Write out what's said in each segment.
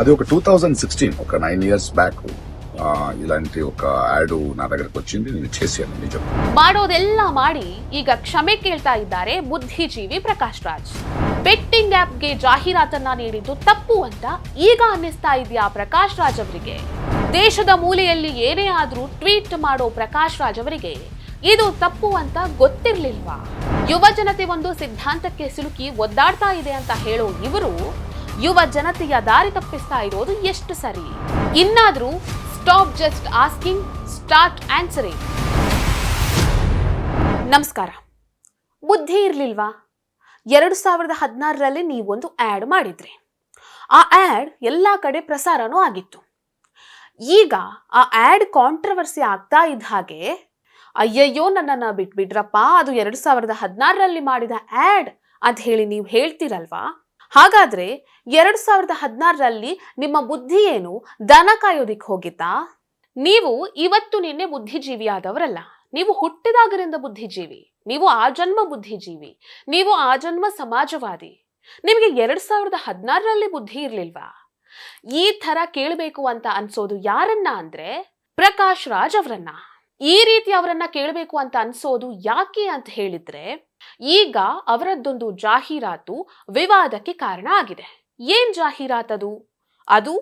అది ఒక two thousand sixteen ఒక నైన్ ఇయర్స్ బ్యాక్ ఇలాంటి ఒక యాడ్ నా దగ్గరకు వచ్చింది నేను చేశాను నిజం ಮಾಡೋದೆಲ್ಲ ಮಾಡಿ ಈಗ ಕ್ಷಮೆ ಕೇಳ್ತಾ ಇದ್ದಾರೆ ಬುದ್ಧಿಜೀವಿ ಪ್ರಕಾಶ್ ರಾಜ್ ಬೆಟ್ಟಿಂಗ್ ಆಪ್ಗೆ ಜಾಹೀರಾತನ್ನ ನೀಡಿದ್ದು ತಪ್ಪು ಅಂತ ಈಗ ಅನ್ನಿಸ್ತಾ ಇದೆಯಾ ಪ್ರಕಾಶ್ ರಾಜ್ ಅವರಿಗೆ ದೇಶದ ಮೂಲೆಯಲ್ಲಿ ಏನೇ ಆದ್ರೂ ಟ್ವೀಟ್ ಮಾಡೋ ಪ್ರಕಾಶ್ ರಾಜ್ ಅವರಿಗೆ ಇದು ತಪ್ಪು ಅಂತ ಗೊತ್ತಿರ್ಲಿಲ್ವಾ ಯುವ ಜನತೆ ಒಂದು ಸಿದ್ಧಾಂತಕ್ಕೆ ಸಿಲುಕಿ ಒದ್ದಾಡ್ತಾ ಇದೆ ಅಂತ ಹೇಳೋ ಇವರು ಯುವ ಜನತೆಯ ದಾರಿ ತಪ್ಪಿಸ್ತಾ ಇರೋದು ಎಷ್ಟು ಸರಿ? ಇನ್ನಾದರೂ stop just asking start answering ನಮಸ್ಕಾರ. ಬುದ್ಧಿ ಇರಲಿಲ್ವಾ? ಎರಡು ಸಾವಿರದ ಹದಿನಾರರಲ್ಲಿ ನೀವೊಂದು ಆ್ಯಡ್ ಮಾಡಿದ್ರಿ. ಆ ಆ್ಯಡ್ ಎಲ್ಲ ಕಡೆ ಪ್ರಸಾರನೂ ಆಗಿತ್ತು. ಈಗ ಆ ಆ್ಯಡ್ ಕಾಂಟ್ರವರ್ಸಿ ಆಗ್ತಾ ಇದ್ದ ಹಾಗೆ, ಅಯ್ಯಯ್ಯೋ ನನ್ನನ್ನು ಬಿಟ್ಬಿಡ್ರಪ್ಪ ಅದು ಎರಡು ಸಾವಿರದ ಹದಿನಾರರಲ್ಲಿ ಮಾಡಿದ ಆ್ಯಡ್ ಅಂತ ಹೇಳಿ ನೀವು ಹೇಳ್ತೀರಲ್ವಾ? ಹಾಗಾದ್ರೆ ಎರಡು ಸಾವಿರದ ಹದಿನಾರರಲ್ಲಿ ನಿಮ್ಮ ಬುದ್ಧಿ ಏನು? ದನ ಕಾಯೋದಿಕ್ ಹೋಗಿತ್ತಾ? ನೀವು ಇವತ್ತು ನಿನ್ನೆ ಬುದ್ಧಿಜೀವಿಯಾದವರಲ್ಲ. ನೀವು ಹುಟ್ಟಿದಾಗರಿಂದ ಬುದ್ಧಿಜೀವಿ. ನೀವು ಆ ಜನ್ಮ ಬುದ್ಧಿಜೀವಿ. ನೀವು ಆ ಜನ್ಮ ಸಮಾಜವಾದಿ. ನಿಮಗೆ ಎರಡ್ ಸಾವಿರದ ಹದಿನಾರರಲ್ಲಿ ಬುದ್ಧಿ ಇರ್ಲಿಲ್ವಾ? ಈ ತರ ಕೇಳಬೇಕು ಅಂತ ಅನ್ಸೋದು ಯಾರನ್ನ ಅಂದ್ರೆ ಪ್ರಕಾಶ್ ರಾಜ್ ಅವರನ್ನ. ಈ ರೀತಿ ಅವರನ್ನ ಕೇಳಬೇಕು ಅಂತ ಅನ್ಸೋದು ಯಾಕೆ ಅಂತ ಹೇಳಿದ್ರೆ ಈಗ ಅವರದ್ದೊಂದು ಜಾಹೀರಾತು ವಿವಾದಕ್ಕೆ ಕಾರಣ ಆಗಿದೆ. ಏನ್ ಜಾಹೀರಾತದು? ಅದು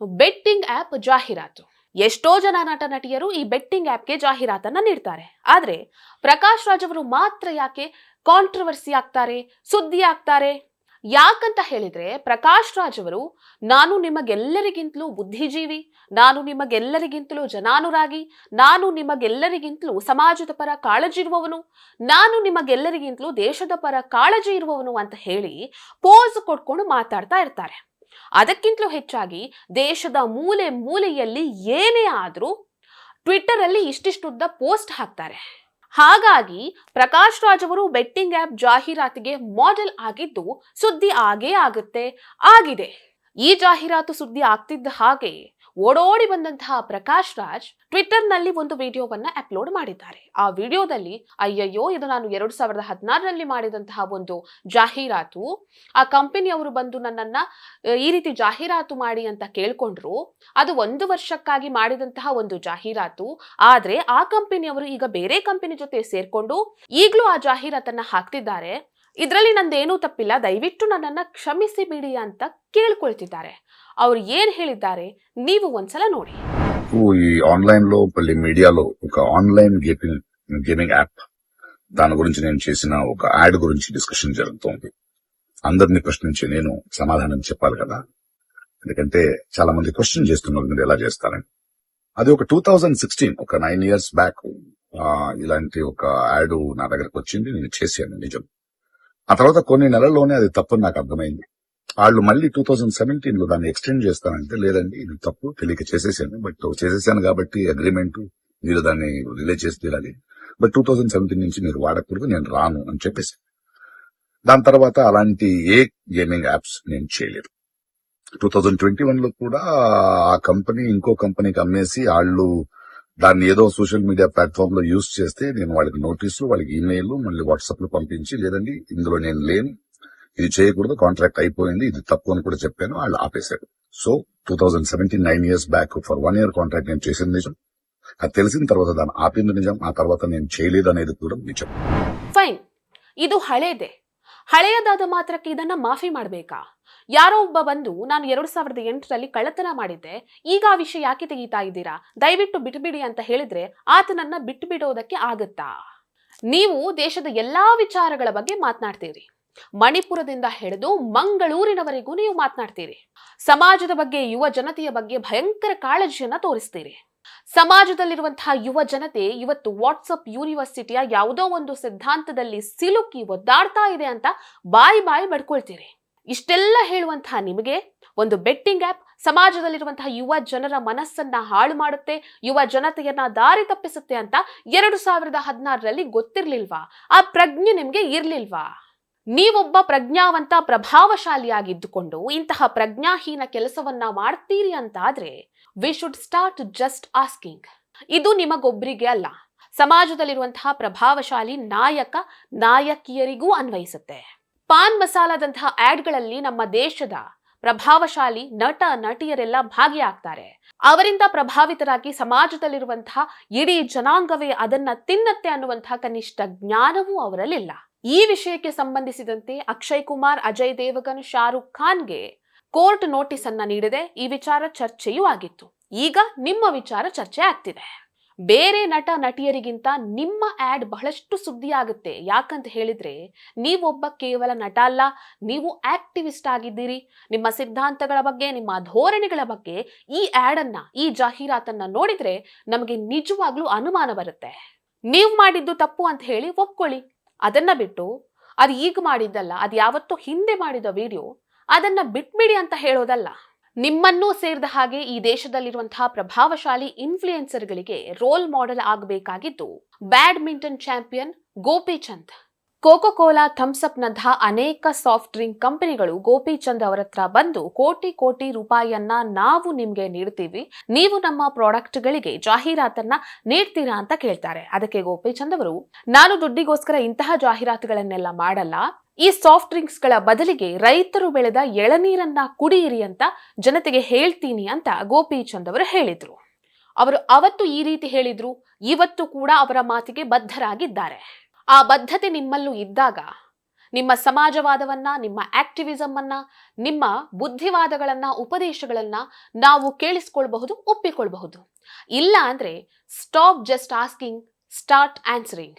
ಬೆಟ್ಟಿಂಗ್ ಆಪ್ ಜಾಹೀರಾತು. ಎಷ್ಟೋ ಜನ ನಟ ನಟಿಯರು ಈ ಬೆಟ್ಟಿಂಗ್ ಆ್ಯಪ್ಗೆ ಜಾಹೀರಾತನ್ನ ನೀಡ್ತಾರೆ. ಆದರೆ ಪ್ರಕಾಶ್ ರಾಜ್ ಅವರು ಮಾತ್ರ ಯಾಕೆ ಕಾಂಟ್ರವರ್ಸಿ ಆಗ್ತಾರೆ, ಸುದ್ದಿ ಆಗ್ತಾರೆ? ಯಾಕಂತ ಹೇಳಿದ್ರೆ ಪ್ರಕಾಶ್ ರಾಜ್ ಅವರು, ನಾನು ನಿಮಗೆಲ್ಲರಿಗಿಂತಲೂ ಬುದ್ಧಿಜೀವಿ, ನಾನು ನಿಮಗೆಲ್ಲರಿಗಿಂತಲೂ ಜನಾನುರಾಗಿ, ನಾನು ನಿಮಗೆಲ್ಲರಿಗಿಂತಲೂ ಸಮಾಜದ ಪರ ಕಾಳಜಿ ಇರುವವನು ನಾನು ನಿಮಗೆಲ್ಲರಿಗಿಂತಲೂ ದೇಶದ ಪರ ಕಾಳಜಿ ಇರುವವನು ಅಂತ ಹೇಳಿ ಪೋಸ್ ಕೊಡ್ಕೊಂಡು ಮಾತಾಡ್ತಾ ಇರ್ತಾರೆ. ಅದಕ್ಕಿಂತಲೂ ಹೆಚ್ಚಾಗಿ ದೇಶದ ಮೂಲೆ ಮೂಲೆಯಲ್ಲಿ ಏನೇ ಆದರೂ ಟ್ವಿಟ್ಟರಲ್ಲಿ ಇಷ್ಟಿಷ್ಟುದ್ದ ಪೋಸ್ಟ್ ಹಾಕ್ತಾರೆ. ಹಾಗಾಗಿ ಪ್ರಕಾಶ್ ರಾಜ್ ಅವರು ಬೆಟ್ಟಿಂಗ್ ಆಪ್ ಜಾಹೀರಾತಿಗೆ ಮಾಡೆಲ್ ಆಗಿದ್ದು ಸುದ್ದಿ ಆಗೇ ಆಗುತ್ತೆ. ಆಗಿದೆ. ಈ ಜಾಹೀರಾತು ಸುದ್ದಿ ಆಗ್ತಿದ್ದ ಹಾಗೆ ಓಡೋಡಿ ಬಂದಂತಹ ಪ್ರಕಾಶ್ ರಾಜ್ ಟ್ವಿಟ್ಟರ್ನಲ್ಲಿ ಒಂದು ವಿಡಿಯೋವನ್ನ ಅಪ್ಲೋಡ್ ಮಾಡಿದ್ದಾರೆ. ಆ ವಿಡಿಯೋದಲ್ಲಿ, ಅಯ್ಯಯ್ಯೋ, ಇದು ನಾನು ಎರಡು ಸಾವಿರದ ಹದಿನಾರರಲ್ಲಿ ಮಾಡಿದಂತಹ ಒಂದು ಜಾಹೀರಾತು. ಆ ಕಂಪನಿಯವರು ಬಂದು ನನ್ನನ್ನ ಈ ರೀತಿ ಜಾಹೀರಾತು ಮಾಡಿ ಅಂತ ಕೇಳ್ಕೊಂಡ್ರು. ಅದು ಒಂದು ವರ್ಷಕ್ಕಾಗಿ ಮಾಡಿದಂತಹ ಒಂದು ಜಾಹೀರಾತು. ಆದ್ರೆ ಆ ಕಂಪನಿಯವರು ಈಗ ಬೇರೆ ಕಂಪನಿ ಜೊತೆ ಸೇರ್ಕೊಂಡು ಈಗಲೂ ಆ ಜಾಹೀರಾತನ್ನ ಹಾಕ್ತಿದ್ದಾರೆ. ಇದರಲ್ಲಿ ನಂದೇನೂ ತಪ್ಪಿಲ್ಲ ದಯವಿಟ್ಟು ನನ್ನನ್ನ ಕ್ಷಮಿಸಿ ಬಿಡಿ ಅಂತ ಕೇಳ್ಕೊಳ್ತಿದ್ದಾರೆ ಅವ್ರು ಏನ್ ಹೇಳಿದ್ದಾರೆ ನೀವು ಒಂದ್ಸಲ ನೋಡಿ ఈ ఆన్లైన్ లో మళ్ళీ మీడియాలో ఒక ఆన్లైన్ గేమింగ్ గేమింగ్ యాప్ దాని గురించి నేను చేసిన ఒక యాడ్ గురించి డిస్కషన్ జరుగుతోంది అందరినీ ప్రశ్నించి నేను సమాధానం చెప్పాలి కదా ఎందుకంటే చాలా మంది క్వశ్చన్ చేస్తున్నారు మీరు ఎలా చేస్తారని అది ఒక టూ థౌజండ్ సిక్స్టీన్ ఒక నైన్ ఇయర్స్ బ్యాక్ ఇలాంటి ఒక యాడ్ నా దగ్గరకు వచ్చింది నేను చేశాను నిజం ఆ తర్వాత కొన్ని నెలల్లోనే అది తప్పని నాకు అర్థమైంది. వాళ్ళు మళ్ళీ టూ థౌజండ్ సెవెంటీన్లో దాన్ని ఎక్స్టెండ్ చేస్తానంటే లేదండి ఇది తప్పు తెలియక చేసేసాను. బట్ చేసేసాను కాబట్టి అగ్రిమెంట్ మీరు దాన్ని రిలే చేసి తీరాలి బట్ టూ థౌజండ్ సెవెంటీన్ నుంచి మీరు వాడకూడదు నేను రాను అని చెప్పేసి. దాని తర్వాత అలాంటి ఏ గేమింగ్ యాప్స్ నేను చేయలేదు. టూ థౌజండ్ ట్వంటీ వన్లో కూడా ఆ కంపెనీ ఇంకో కంపెనీకి అమ్మేసి వాళ్ళు దాన్ని ఏదో సోషల్ మీడియా ప్లాట్ఫామ్ లో యూజ్ చేస్తే నేను వాళ్ళకి నోటీసులు వాళ్ళకి ఈమెయిల్ మళ్ళీ వాట్సాప్ లో పంపించి లేదండి ఇందులో నేను లేను ఇది చేయకూడదు కాంట్రాక్ట్ అయిపోయింది ఇది తప్పు అని కూడా చెప్పాను వాళ్ళు ఆపేశారు so two thousand seventeen nine years back for one year contract నేను చేసింది నిజం అది తెలిసిన తర్వాత దాన్ని ఆపింది నిజం ఆ తర్వాత నేను చేయలేదు అనేది కూడా నిజం ಫೈನ್ ಇದು ಹಳೇದೆ ಹಳೆಯದಾದ ಮಾತ್ರಕ್ಕೆ ಇದನ್ನ ಮಾಫಿ ಮಾಡಬೇಕಾ ಯಾರೋ ಒಬ್ಬ ಬಂದು ನಾನು ಎರಡು ಸಾವಿರದ ಎಂಟರಲ್ಲಿ ಕಳ್ಳತನ ಮಾಡಿದ್ದೆ, ಈಗ ಆ ವಿಷಯ ಯಾಕೆ ತೆಗೀತಾ ಇದ್ದೀರಾ? ದಯವಿಟ್ಟು ಬಿಟ್ಬಿಡಿ ಅಂತ ಹೇಳಿದ್ರೆ ಆತನನ್ನ ಬಿಟ್ಟು ಬಿಡೋದಕ್ಕೆ ಆಗತ್ತಾ? ನೀವು ದೇಶದ ಎಲ್ಲಾ ವಿಚಾರಗಳ ಬಗ್ಗೆ ಮಾತನಾಡ್ತೀರಿ. ಮಣಿಪುರದಿಂದ ಹಿಡಿದು ಮಂಗಳೂರಿನವರೆಗೂ ನೀವು ಮಾತನಾಡ್ತೀರಿ. ಸಮಾಜದ ಬಗ್ಗೆ, ಯುವ ಜನತೆಯ ಬಗ್ಗೆ ಭಯಂಕರ ಕಾಳಜಿಯನ್ನ ತೋರಿಸ್ತೀರಿ. ಸಮಾಜದಲ್ಲಿರುವಂತಹ ಯುವ ಜನತೆ ಇವತ್ತು ವಾಟ್ಸಪ್ ಯೂನಿವರ್ಸಿಟಿಯ ಯಾವುದೋ ಒಂದು ಸಿದ್ಧಾಂತದಲ್ಲಿ ಸಿಲುಕಿ ಒದ್ದಾಡ್ತಾ ಇದೆ ಅಂತ ಬಾಯಿ ಬಾಯಿ ಬಡ್ಕೊಳ್ತೀರಿ ಇಷ್ಟೆಲ್ಲ ಹೇಳುವಂತಹ ನಿಮಗೆ ಒಂದು ಬೆಟ್ಟಿಂಗ್ ಆ್ಯಪ್ ಸಮಾಜದಲ್ಲಿರುವಂತಹ ಯುವ ಜನರ ಮನಸ್ಸನ್ನ ಹಾಳು ಮಾಡುತ್ತೆ, ಯುವ ಜನತೆಯನ್ನ ದಾರಿ ತಪ್ಪಿಸುತ್ತೆ ಅಂತ ಎರಡು ಸಾವಿರದ ಹದಿನಾರರಲ್ಲಿ ಗೊತ್ತಿರ್ಲಿಲ್ವಾ? ಆ ಪ್ರಜ್ಞೆ ನಿಮಗೆ ಇರ್ಲಿಲ್ವಾ? ನೀವೊಬ್ಬ ಪ್ರಜ್ಞಾವಂತ, ಪ್ರಭಾವಶಾಲಿಯಾಗಿದ್ದುಕೊಂಡು ಇಂತಹ ಪ್ರಜ್ಞಾಹೀನ ಕೆಲಸವನ್ನ ಮಾಡ್ತೀರಿ ಅಂತಾದ್ರೆ we should start just asking ಇದು ನಿಮಗೊಬ್ಬರಿಗೆ ಅಲ್ಲ, ಸಮಾಜದಲ್ಲಿರುವಂತಹ ಪ್ರಭಾವಶಾಲಿ ನಾಯಕ, ನಾಯಕಿಯರಿಗೂ ಅನ್ವಯಿಸುತ್ತೆ. ಪಾನ್ ಮಸಾಲಾದಂತಹ ಆಡ್ಗಳಲ್ಲಿ ನಮ್ಮ ದೇಶದ ಪ್ರಭಾವಶಾಲಿ ನಟ ನಟಿಯರೆಲ್ಲ ಭಾಗಿಯಾಗ್ತಾರೆ. ಅವರಿಂದ ಪ್ರಭಾವಿತರಾಗಿ ಸಮಾಜದಲ್ಲಿರುವಂತಹ ಇಡೀ ಜನಾಂಗವೇ ಅದನ್ನ ತಿನ್ನತ್ತೆ ಅನ್ನುವಂತಹ ಕನಿಷ್ಠ ಜ್ಞಾನವೂ ಅವರಲ್ಲಿಲ್ಲ. ಈ ವಿಷಯಕ್ಕೆ ಸಂಬಂಧಿಸಿದಂತೆ ಅಕ್ಷಯ್ ಕುಮಾರ್, ಅಜಯ್ ದೇವಗನ್, ಶಾರುಖ್ ಖಾನ್ಗೆ ಕೋರ್ಟ್ ನೋಟಿಸ್ ಅನ್ನ ನೀಡಿದೆ ಈ ವಿಚಾರ ಚರ್ಚೆಯೂ ಆಗಿತ್ತು. ಈಗ ನಿಮ್ಮ ವಿಚಾರ ಚರ್ಚೆ ಆಗ್ತಿದೆ. ಬೇರೆ ನಟ ನಟಿಯರಿಗಿಂತ ನಿಮ್ಮ ಆ್ಯಡ್ ಬಹಳಷ್ಟು ಸುದ್ದಿ ಆಗುತ್ತೆ ಯಾಕಂತ ಹೇಳಿದರೆ, ನೀವೊಬ್ಬ ಕೇವಲ ನಟ ಅಲ್ಲ, ನೀವು ಆಕ್ಟಿವಿಸ್ಟ್ ಆಗಿದ್ದೀರಿ. ನಿಮ್ಮ ಸಿದ್ಧಾಂತಗಳ ಬಗ್ಗೆ, ನಿಮ್ಮ ಧೋರಣೆಗಳ ಬಗ್ಗೆ ಈ ಆ್ಯಡನ್ನು ಈ ಜಾಹೀರಾತನ್ನು ನೋಡಿದರೆ ನಮಗೆ ನಿಜವಾಗ್ಲೂ ಅನುಮಾನ ಬರುತ್ತೆ. ನೀವು ಮಾಡಿದ್ದು ತಪ್ಪು ಅಂತ ಹೇಳಿ ಒಪ್ಕೊಳ್ಳಿ. ಅದನ್ನು ಬಿಟ್ಟು, ಅದು ಈಗ ಮಾಡಿದ್ದಲ್ಲ, ಅದು ಯಾವತ್ತೋ ಹಿಂದೆ ಮಾಡಿದ ವಿಡಿಯೋ, ಅದನ್ನು ಬಿಟ್ಬಿಡಿ ಅಂತ ಹೇಳೋದಲ್ಲ. ನಿಮ್ಮನ್ನೂ ಸೇರಿದ ಹಾಗೆ ಈ ದೇಶದಲ್ಲಿರುವಂತಹ ಪ್ರಭಾವಶಾಲಿ ಇನ್ಫ್ಲೂಯೆನ್ಸರ್ಗಳಿಗೆ role model ಆಗಬೇಕಾಗಿದ್ದು badminton champion Gopichand coca cola ಥಮ್ಸಪ್ನಂತಹ ಅನೇಕ ಸಾಫ್ಟ್ ಡ್ರಿಂಕ್ ಕಂಪನಿಗಳು ಗೋಪಿಚಂದ್ ಅವರ ಹತ್ರ ಬಂದು ಕೋಟಿ ಕೋಟಿ ರೂಪಾಯಿಯನ್ನ ನಾವು ನಿಮಗೆ ನೀಡ್ತೀವಿ. ನೀವು ನಮ್ಮ ಪ್ರಾಡಕ್ಟ್ಗಳಿಗೆ ಜಾಹೀರಾತನ್ನ ನೀಡ್ತೀರಾ ಅಂತ ಕೇಳ್ತಾರೆ. ಅದಕ್ಕೆ ಗೋಪಿಚಂದ್ ಅವರು, ನಾನು ದುಡ್ಡಿಗೋಸ್ಕರ ಇಂತಹ ಜಾಹೀರಾತುಗಳನ್ನೆಲ್ಲ ಮಾಡಲ್ಲ. ಈ ಸಾಫ್ಟ್ ಡ್ರಿಂಕ್ಸ್ಗಳ ಬದಲಿಗೆ ರೈತರು ಬೆಳೆದ ಎಳನೀರನ್ನ ಕುಡಿಯಿರಿ ಅಂತ ಜನತೆಗೆ ಹೇಳ್ತೀನಿ ಅಂತ ಗೋಪಿಚಂದ್ ಅವರು ಹೇಳಿದ್ರು. ಅವರು ಅವತ್ತು ಈ ರೀತಿ ಹೇಳಿದ್ರು, ಇವತ್ತು ಕೂಡ ಅವರ ಮಾತಿಗೆ ಬದ್ಧರಾಗಿದ್ದಾರೆ. ಆ ಬದ್ಧತೆ ನಿಮ್ಮಲ್ಲೂ ಇದ್ದಾಗ, ನಿಮ್ಮ ಸಮಾಜವಾದವನ್ನ, ನಿಮ್ಮ ಆಕ್ಟಿವಿಸಮ್ ಅನ್ನ ನಿಮ್ಮ ಬುದ್ಧಿವಾದಗಳನ್ನ, ಉಪದೇಶಗಳನ್ನ ನಾವು ಕೇಳಿಸ್ಕೊಳ್ಬಹುದು, ಒಪ್ಪಿಕೊಳ್ಬಹುದು. ಇಲ್ಲ ಅಂದ್ರೆ stop just asking start answering